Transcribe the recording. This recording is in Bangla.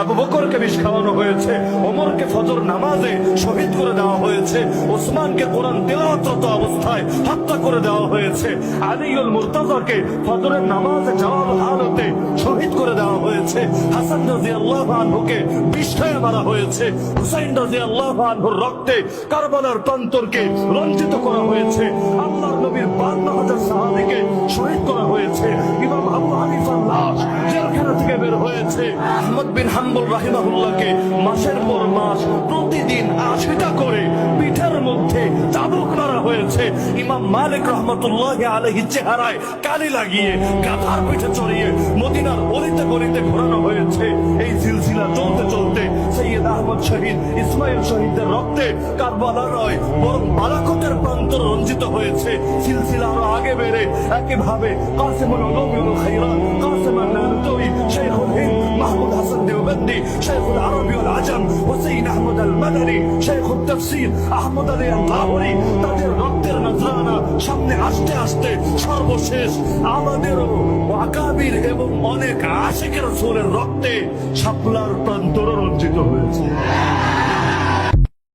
আবু বকরকে বিষ খাওয়ানো হয়েছে, ওমরকে ফজর নামাজে শহীদ করে দেওয়া হয়েছে, ওসমানকে কোরআন তেলাওয়াতরত অবস্থায় হত্যা করে দেওয়া হয়েছে, আলিউল মুর্তাজাকে ফজরের নামাজে যাওয়ার হালতে শহীদ করে দেওয়া হয়েছে, হাসান রাজি আল্লাহ আনহুকে বিষ খাইয়ে মারা হয়েছে, হুসাইন রাজি আল্লাহ আনহুর রক্তে কারবালার প্রান্তরকে রঞ্জিত করা হয়েছে, আল্লাহর নবীর বান্ন হাজার সাহাবিকে শহীদ করা হয়েছে, ইমাম আবু হানিফার লাশ জেলখানা থেকে বের হয়েছে আহমদ বিন হাম্বল রাহিমাহুল্লাহকে মাসের পর মাস, প্রতিদিন আশিটা করে পিঠের মধ্যে চাবুক মারা হয়েছে। ইমাম মালিক রহমতুল্লাহ আলহি চেহারায় কালি লাগিয়ে, গাধার পিঠে চড়িয়ে মদিনার অলিতে গলিতে ঘোরানো হয়েছে। এই সিলসিলা চলতে চলতে সৈয়দ আহমদ শহীদ ইসমাইল শহীদদের রক্তে কারবালা নয় বরং বালাকতের প্রান্ত রঞ্জিত হয়েছে। সিলসিলা আরও আগে বেড়ে একইভাবে কাসিমুল উলুম খাইরান কাসিম ওয়াল আজম হুসাইন আহমদ আল মাদানী শেখুল তাফসীর আহমদ আলী আল লাহোরী তাদের রক্তের নজরানা সামনে আসতে আসতে সর্বশেষ আমাদেরও আকাবির এবং অনেক আশেকের সোরের রক্তে শাপলার প্রান্তর রঞ্জিত হয়েছে।